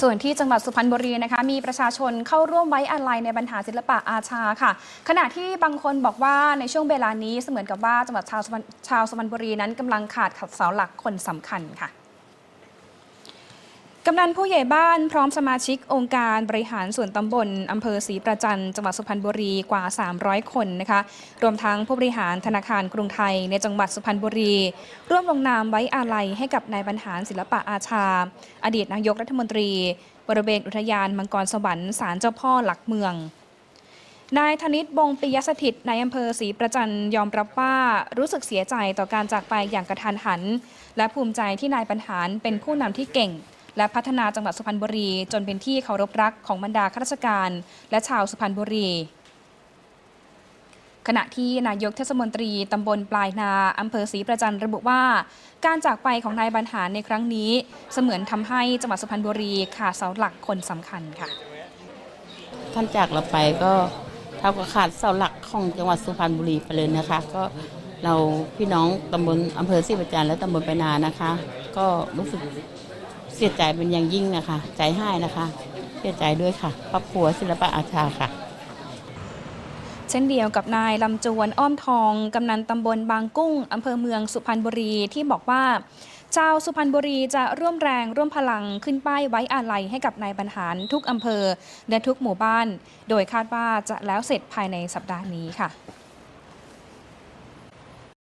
ส่วนที่จังหวัดสุพรรณบุรีนะคะ มีประชาชนเข้าร่วมไว้อาลัยในบรรหาศิลปะอาชาค่ะ ขณะที่บางคนบอกว่าในช่วงเวลานี้เสมือนกับว่าจังหวัดชาวชาวสุพรรณบุรีนั้นกำลังขาดเสาหลักคนสำคัญค่ะ กำนันผู้ใหญ่บ้านพร้อมสมาชิกองค์การบริหารส่วนตำบลอำเภอศรีประจันจังหวัดสุพรรณบุรีกว่า 300 คนนะคะ รวมทั้งผู้บริหารธนาคารกรุงไทยในจังหวัดสุพรรณบุรี ร่วมลงนามไว้อาลัยให้กับนายบรรหารศิลปะอาชา อดีตนายกรัฐมนตรี บริเวณอุทยานมังกรสวรรค์ศาลเจ้าพ่อหลักเมืองนายธนิตบงปิยสถิตในอำเภอศรีประจันยอมรับว่ารู้สึกเสียใจต่อการจากไปอย่างกระทันหัน และภูมิใจที่นายบรรหารเป็นผู้นำที่เก่ง และพัฒนาจังหวัดสุพรรณบุรี จนเป็นที่เคารพรักของบรรดาข้าราชการ และชาวสุพรรณบุรีขณะที่นายกเทศมนตรีตำบลปลายนาอำเภอศรีประจันระบุว่า การจากไปของนายบรรหารในครั้งนี้ เสมือนทำให้จังหวัดสุพรรณบุรีขาดเสาหลักคนสำคัญค่ะ ท่านจากเราไปก็เท่ากับขาดเสาหลักของจังหวัดสุพรรณบุรีไปเลยนะคะ ก็เราพี่น้องตำบลอำเภอศรีประจันและตำบลไปนานะคะ ก็รู้สึก สียใจเป็นอย่างยิ่งนะคะ ใจให้นะคะ เสียใจด้วยค่ะครอบครัวศิลปะอาชาค่ะ เช่นเดียวกับนายลำจวนอ้อมทอง กำนันตำบลบางกุ้งอำเภอเมืองสุพรรณบุรีที่บอกว่าชาวสุพรรณบุรีจะร่วมแรงร่วมพลังขึ้นป้ายไว้อาลัยให้กับนายบรรหารทุกอำเภอและทุกหมู่บ้าน โดยคาดว่าจะแล้วเสร็จภายในสัปดาห์นี้ค่ะ